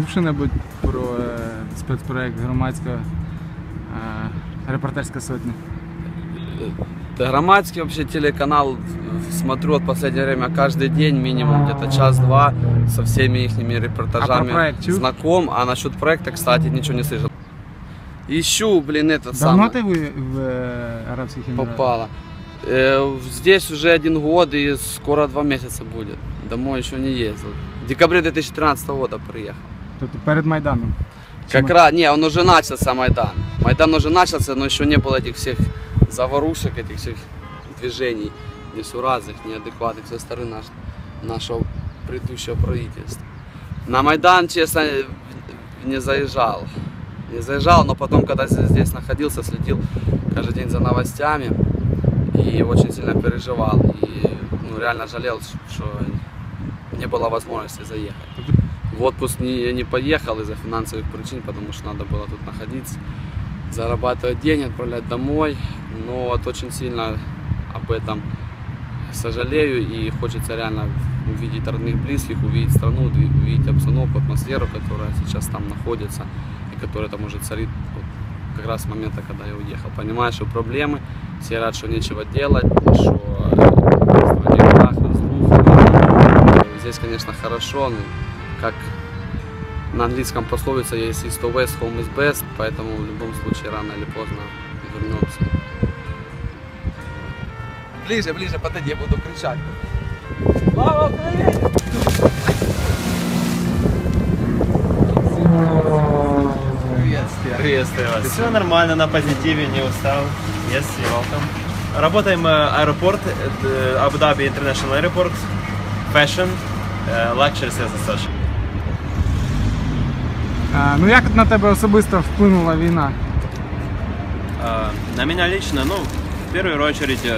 Чув що-небудь про спецпроект громадська репортерська сотня? Громадский вообще телеканал э, смотрю от последнее время каждый день, минимум где-то час-два, со всеми их репортажами А про проект знаком. А насчет проекта, кстати, ничего не слышал. Ищу, блин, этот Давно самый. ви в е, Арабських Еміратах? попало. Э, здесь уже один год и скоро два месяца будет. Домой еще не ездил. В декабре 2013 года приехал. Тобто перед Майданом. Как раз, не, он уже начался, Майдан. Майдан уже начался, но еще не было этих всех заварушек, этих всех движений несуразных, неадекватных со стороны наш, нашего предыдущего правительства. На Майдан, честно, не заезжал. Не заезжал, но потом, когда здесь находился, следил каждый день за новостями и очень сильно переживал. И ну, реально жалел, что не было возможности заехать. В отпуск не, не поехал из-за финансовых причин, потому что надо было тут находиться, зарабатывать деньги, отправлять домой. Но вот очень сильно об этом сожалею и хочется реально увидеть родных, близких, увидеть страну, уви- увидеть обстановку, атмосферу, которая сейчас там находится и которая там уже царит вот как раз с момента, когда я уехал. Понимаю, что проблемы, все рад, что нечего делать, что в стране крах, разруха. Здесь, конечно, хорошо, но как на английском пословица есть east to west, home is best, поэтому в любом случае рано или поздно вернемся. Ближе, ближе, подойди, я буду кричать. Слава Украине! Приветствие. Приветствую вас. Все нормально, на позитиве, не устал. Yes, you're welcome. Работаем э, аэропорт, э, Abu Dhabi International Airport, Fashion, э, Luxury Sales Association. А, ну як на тебе особисто вплинула війна? А, На меня лично, ну, в первую очередь,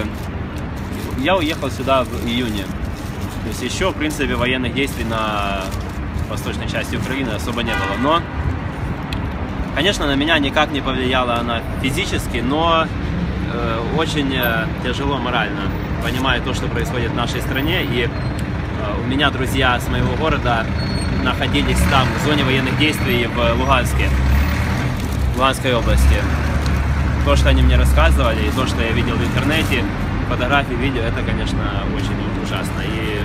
я уехал сюда в июне. То есть еще, в принципе, военных действий на восточной части Украины особо не было. Но, конечно, на меня никак не повлияла она физически, но э, очень э, тяжело морально, понимая то, что происходит в нашей стране. И э, у меня друзья с моего города находились там, в зоне военных действий в Луганске, в Луганской области то, что они мне рассказывали, и то, что я видел в интернете, фотографии, видео, это, конечно, очень ужасно. И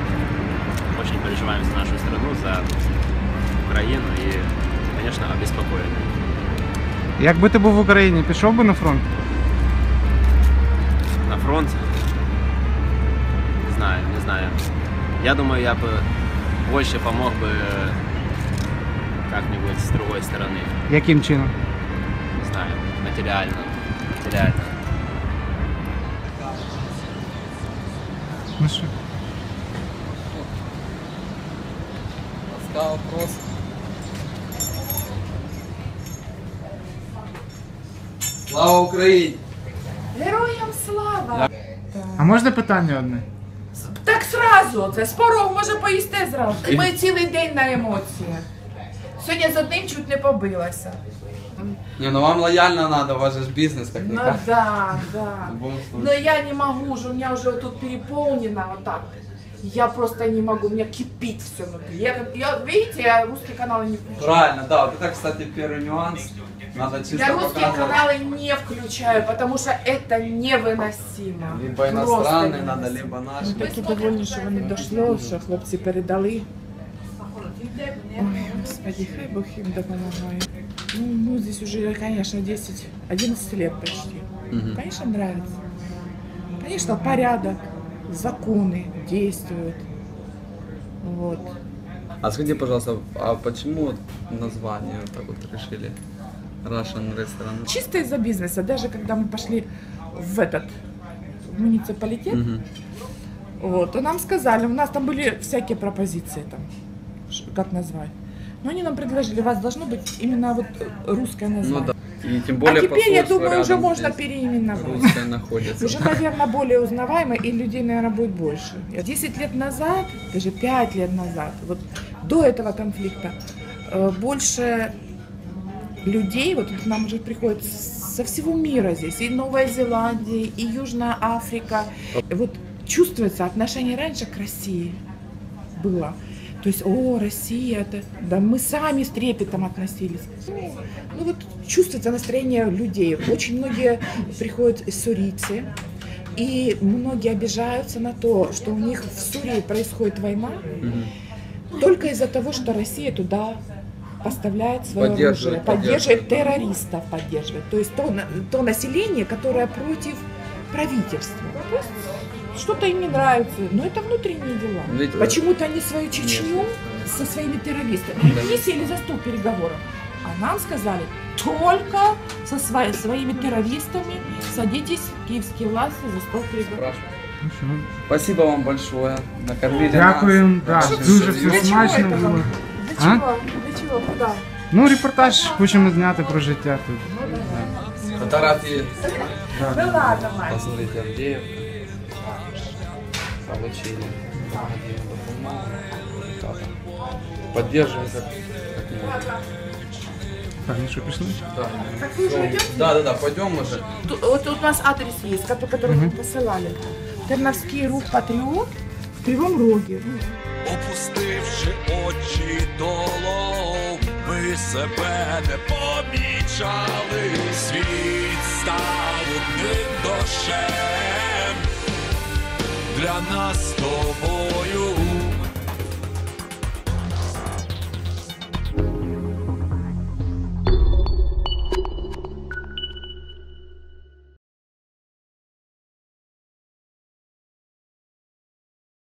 очень переживаем за нашу страну, за Украину и, конечно, обеспокоены. Якби ти був в Україні, пішов би на фронт? На фронт, не знаю, не знаю. Я думаю, я бы больше помог бы э, как-нибудь с другой стороны. Яким чином? Не знаю, материально. Материально. Ну? Ласкавый вопрос. Слава Україні! Героям слава! А можна питання одне? Так сразу, це з порогу може поїсти зразу. Ми цілий день на емоціях. Сьогодні з одним чуть не побилася. Не, ну вам лояльно надо, у вас же ж бизнес как Ну никак. да, да. В любом Но случае. я не могу же, у меня уже вот тут переполнено вот так. Я просто не могу, у меня кипит все внутри. Я, я, видите, я русские каналы не включаю. Правильно, да, вот это, кстати, первый нюанс. Надо чисто Я русские показывать. каналы не включаю, потому что это невыносимо. Либо Просто иностранный невыносимо. надо, либо наш. Ми такі довольні, що вони дійшло, що хлопці передали. Ой, господи, хай Бог им допомагає. Ну, ну, здесь уже, конечно, 10, 11 лет почти. Конечно, нравится. Конечно, порядок, законы действуют. Вот. А скажите, пожалуйста, а почему вот название вот так вот решили? Russian Restaurant. Чисто из-за бизнеса. Даже когда мы пошли в этот в муниципалитет, Мгм. Вот, то нам сказали, у нас там были всякие пропозиции там, как назвать. Но они нам предложили, у вас должно быть именно вот русское название. Ну да. И тем более а теперь, я думаю, уже можно переименовать. Находится. Уже, наверное, более узнаваемо, и людей, наверное, будет больше. 10 лет назад, даже 5 лет назад, вот до этого конфликта, э, больше людей, вот к нам уже приходят со всего мира здесь, и Новая Зеландия, и Южная Африка. Вот чувствуется отношение раньше к России было. То есть, о, Россия, это... Да мы сами с трепетом относились. Ну, ну вот чувствуется настроение людей. Очень многие приходят из Сурийцы, и многие обижаются на то, что у них в Сурии происходит война, только из-за того, что Россия туда поставляет свое Поддерживает, оружие, поддерживает террористов, поддерживает. То есть то, на- то население, которое против правительства. То есть что-то им не нравится, но это внутренние дела. Ведь, э, Почему-то они свою Чечню со своими террористами. Они сели за стол переговоров. А нам сказали, только со свои- своими террористами садитесь, киевские власти, за стол переговоров. Ну що, Спасибо вам большое. Накормили Дякуємо, нас. так, Наші дуже всі все Для смачно чого це було. вам? А? Ну, репортаж хочемо зняти про життя тут. Фотографии. Ну ладно, Мать. Посмотрите, Авдеевка. Получили. Поддерживаем как, как можем. Так, ну що, пішли? Да. Так да, да, да, пойдем уже. Тут- Вот у нас адрес есть, ко- который мы посылали. Терновский рух Патриот в Кривом Роге. Ну, опустивши очі долом, себе не помічали, світ став одним дощем. Для нас з тобою